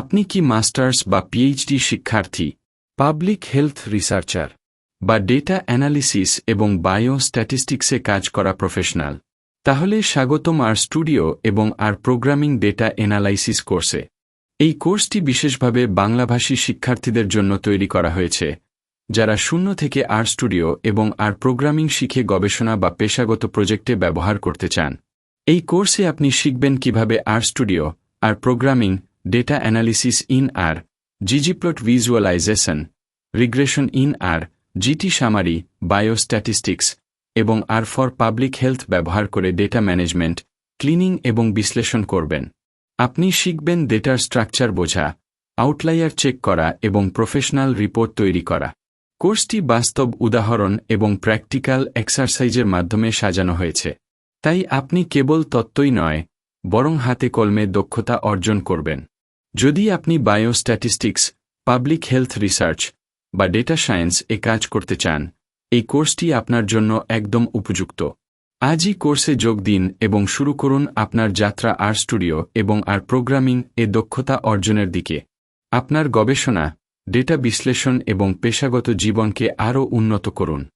আপনি কি মাস্টার্স বা পিএইচডি শিক্ষার্থী, পাবলিক হেলথ রিসার্চার, বা ডেটা অ্যানালিসিস এবং বায়ো স্ট্যাটিস্টিক্সে কাজ করা প্রফেশনাল? তাহলে স্বাগতম আর স্টুডিও এবং আর প্রোগ্রামিং ডেটা এনালাইসিস কোর্সে। এই কোর্সটি বিশেষভাবে বাংলাভাষী শিক্ষার্থীদের জন্য তৈরি করা হয়েছে, যারা শূন্য থেকে আর স্টুডিও এবং আর প্রোগ্রামিং শিখে গবেষণা বা পেশাগত প্রজেক্টে ব্যবহার করতে চান। এই কোর্সে আপনি শিখবেন কীভাবে R studio, R programming data analysis in R ggplot visualisation regression in R GT summary biostatistics এবং আর ফর পাবলিক হেলথ ব্যবহার করে ডেটা ম্যানেজমেন্ট ক্লিনিং এবং বিশ্লেষণ করবেন। আপনি শিখবেন ডেটার স্ট্রাকচার বোঝা আউটলাইয়ার চেক করা এবং প্রফেশনাল রিপোর্ট তৈরি করা। কোর্সটি বাস্তব উদাহরণ এবং প্র্যাকটিক্যাল এক্সারসাইজের মাধ্যমে সাজানো হয়েছে। তাই আপনি কেবল তত্ত্বই নয়, বরং হাতে কলমে দক্ষতা অর্জন করবেন। যদি আপনি বায়োস্ট্যাটিস্টিক্স, পাবলিক হেলথ রিসার্চ বা ডেটা সায়েন্স এ কাজ করতে চান, এই কোর্সটি আপনার জন্য একদম উপযুক্ত। আজই কোর্সে যোগ দিন এবং শুরু করুন আপনার যাত্রা আর স্টুডিও এবং আর প্রোগ্রামিং এ দক্ষতা অর্জনের দিকে। আপনার গবেষণা, ডেটা বিশ্লেষণ এবং পেশাগত জীবনকে আরও উন্নত করুন।